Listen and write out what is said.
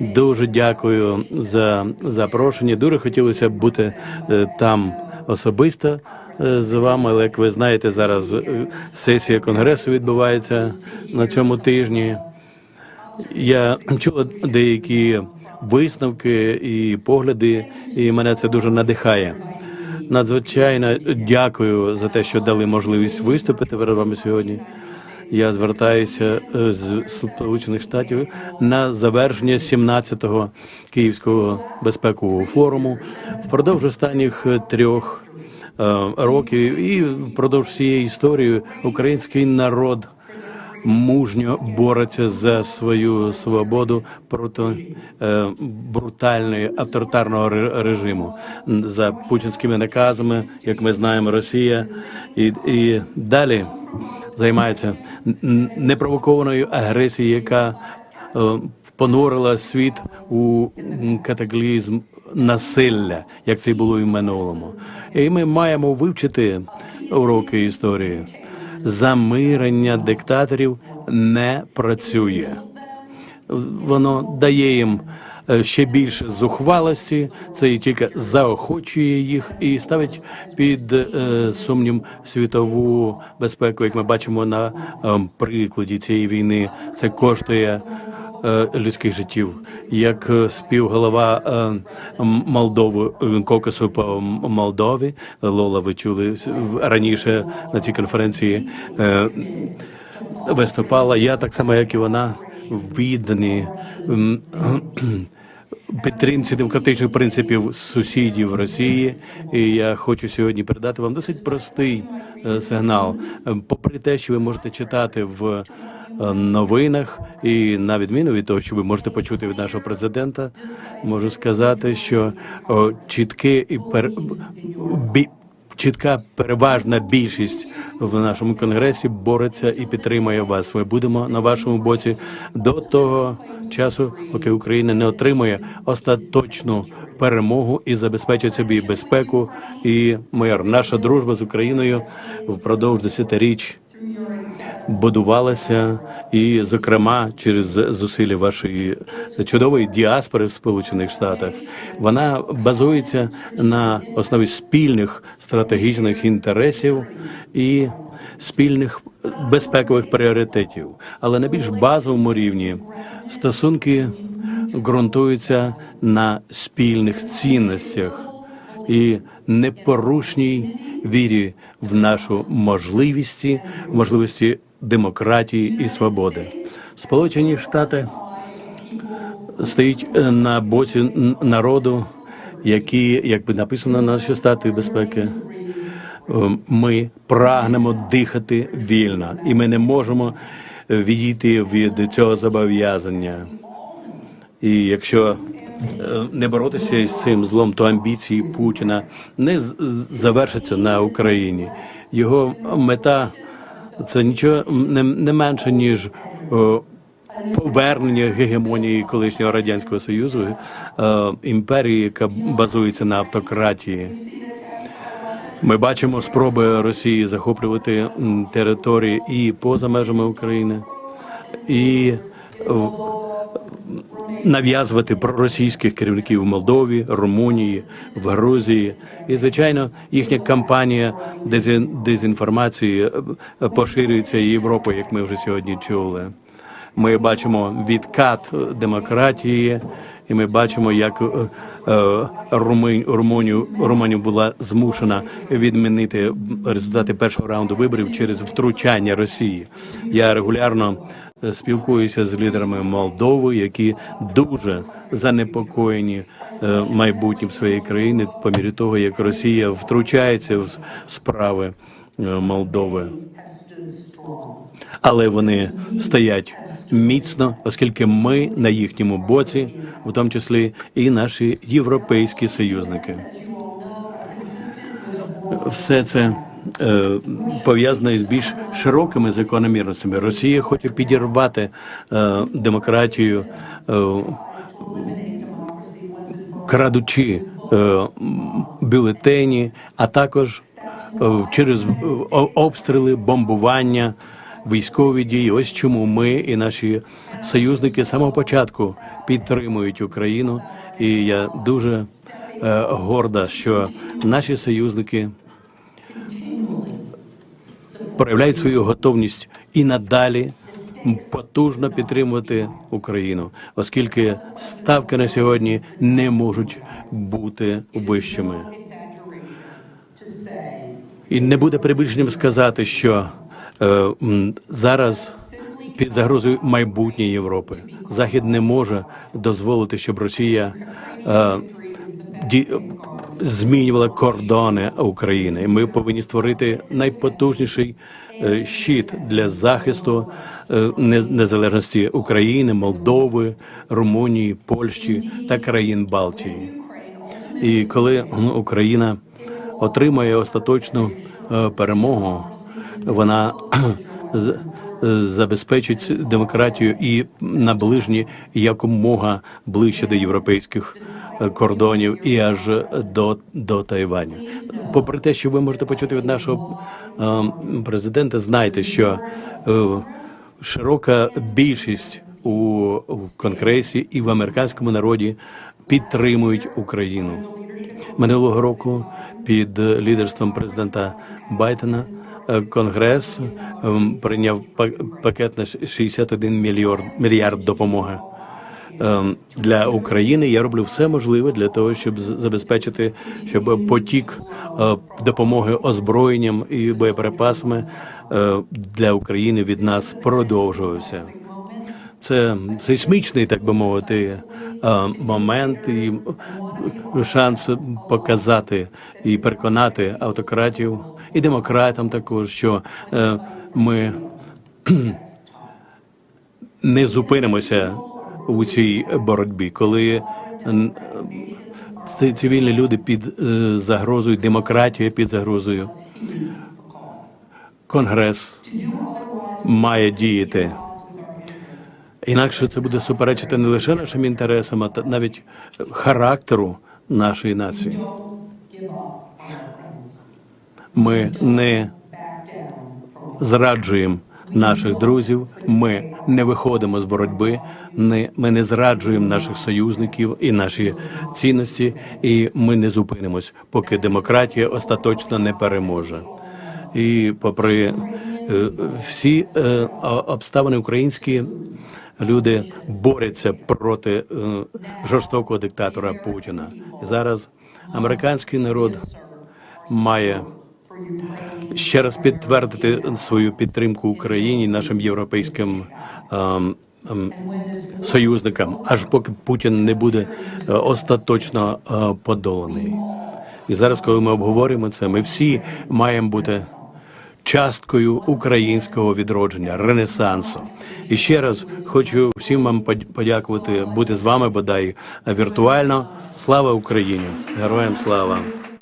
Дуже дякую за запрошення. Дуже хотілося б бути е, там особисто е, з вами. Але як ви знаєте, зараз е, сесія конгресу відбувається на цьому тижні. Я чула деякі висновки і погляди, і мене це дуже надихає. Надзвичайно дякую за те, що дали можливість виступити перед вами сьогодні. Я звертаюся е, з Сполучених Штатів на завершення 17-го Київського безпекового форуму. Впродовж останніх е, трьох е, років і впродовж всієї історії український народ мужньо бореться за свою свободу проти е, брутальної авторитарного режиму. За путінськими наказами, як ми знаємо, Росія. І, і далі займається непровокованою агресією, яка е, понурила світ у катаклізм насилля, як це було і в минулому. І ми маємо вивчити уроки історії замирення диктаторів не працює. Воно дає їм ще більше зухвалості, це і тільки заохочує їх і ставить під е, сумнів світову безпеку, як ми бачимо на е, прикладі цієї війни. Це коштує е, людських життів. Як е, співголова е, Молдови е, Кокосу по Молдові, Лола, ви чули раніше на цій конференції. е, виступала. Я так само, як і вона, віддані підтримці демократичних принципів сусідів Росії. І я хочу сьогодні передати вам досить простий е, сигнал. Попри те, що ви можете читати в е, новинах, і на відміну від того, що ви можете почути від нашого президента, можу сказати, що чітке і пер... чітка переважна більшість в нашому конгресі бореться і підтримує вас. Ми будемо на вашому боці до того часу, поки Україна не отримує остаточну перемогу і забезпечить собі безпеку і мир. Наша дружба з Україною впродовж десятиріч будувалася, і, зокрема, через зусилля вашої чудової діаспори в Сполучених Штатах, вона базується на основі спільних стратегічних інтересів і спільних безпекових пріоритетів. Але на більш базовому рівні стосунки ґрунтуються на спільних цінностях і непорушній вірі в нашу можливості, можливості демократії і свободи. Сполучені Штати стоїть е, на боці народу, які, як би написано на нашій статуї безпеки, е, ми прагнемо дихати вільно, і ми не можемо відійти від цього зобов'язання. І якщо е, не боротися із цим злом, то амбіції Путіна не завершаться на Україні. Його мета це нічого не, не менше ніж е, повернення гегемонії колишнього радянського союзу, е, імперії, яка базується на автократії. Ми бачимо спроби Росії захоплювати території і поза межами України, і нав'язувати проросійських керівників в Молдові, Румунії, в Грузії. І, звичайно, їхня кампанія дезін- дезінформації е, поширюється Європою, як ми вже сьогодні чули. Ми бачимо відкат демократії, і ми бачимо, як е, е, Румунію, Румунію, була змушена відмінити результати першого раунду виборів через втручання Росії. Я регулярно спілкуюся з лідерами Молдови, які дуже занепокоєні е, майбутнім своєї країни по мірі того, як Росія втручається в справи е, Молдови але вони стоять міцно, оскільки ми на їхньому боці, в тому числі і наші європейські союзники. Все це е, пов'язано із більш широкими закономірностями. Росія хоче підірвати е, демократію. Е, крадучи бюлетені, а також через обстріли, бомбування військові дії. Ось чому ми і наші союзники з самого початку підтримують Україну. І я дуже горда, що наші союзники проявляють свою готовність і надалі потужно підтримувати Україну, оскільки ставки на сьогодні не можуть бути вищими. І не буде перебільшенням сказати, що е, зараз під загрозою майбутнє Європи Захід не може дозволити, щоб Росія е, ді, змінювала кордони України. Ми повинні створити найпотужніший е, щит для захисту е, незалежності України, Молдови, Румунії, Польщі та країн Балтії. І коли Україна отримає остаточну е, перемогу, вона забезпечить демократію і наближні якомога ближче до європейських кордонів і аж до, до Тайваню. Попри те, що ви можете почути від нашого е, президента, знайте, що е, широка більшість у конгресі і в американському народі підтримують Україну. Минулого року під лідерством президента Байдена е, Конгрес прийняв па- пакет на 61 мільярд, мільярд допомоги для України. Я роблю все можливе для того, щоб забезпечити, щоб потік е, допомоги озброєнням і боєприпасами е, для України від нас продовжувався. Це сейсмічний, так би мовити, е, момент і шанс показати і переконати автократів і демократам також, що ми не зупинимося у цій боротьбі, коли ці цивільні люди під е, загрозою, демократія під загрозою. Конгрес має діяти. Інакше це буде суперечити не лише нашим інтересам, а навіть характеру нашої нації. Ми не зраджуємо наших друзів. Ми не виходимо з боротьби. Не ми не зраджуємо наших союзників і наші цінності, і ми не зупинимось, поки демократія остаточно не переможе. І попри е, всі е, обставини українські. Люди борються проти е, жорстокого диктатора Путіна. Зараз американський народ має ще раз підтвердити свою підтримку Україні, нашим європейським ем, ем, союзникам, аж поки Путін не буде е, остаточно е, подоланий. І зараз, коли ми обговорюємо це, ми всі маємо бути часткою українського відродження, ренесансу. І ще раз хочу всім вам подякувати, бути з вами бодай віртуально. Слава Україні! Героям слава!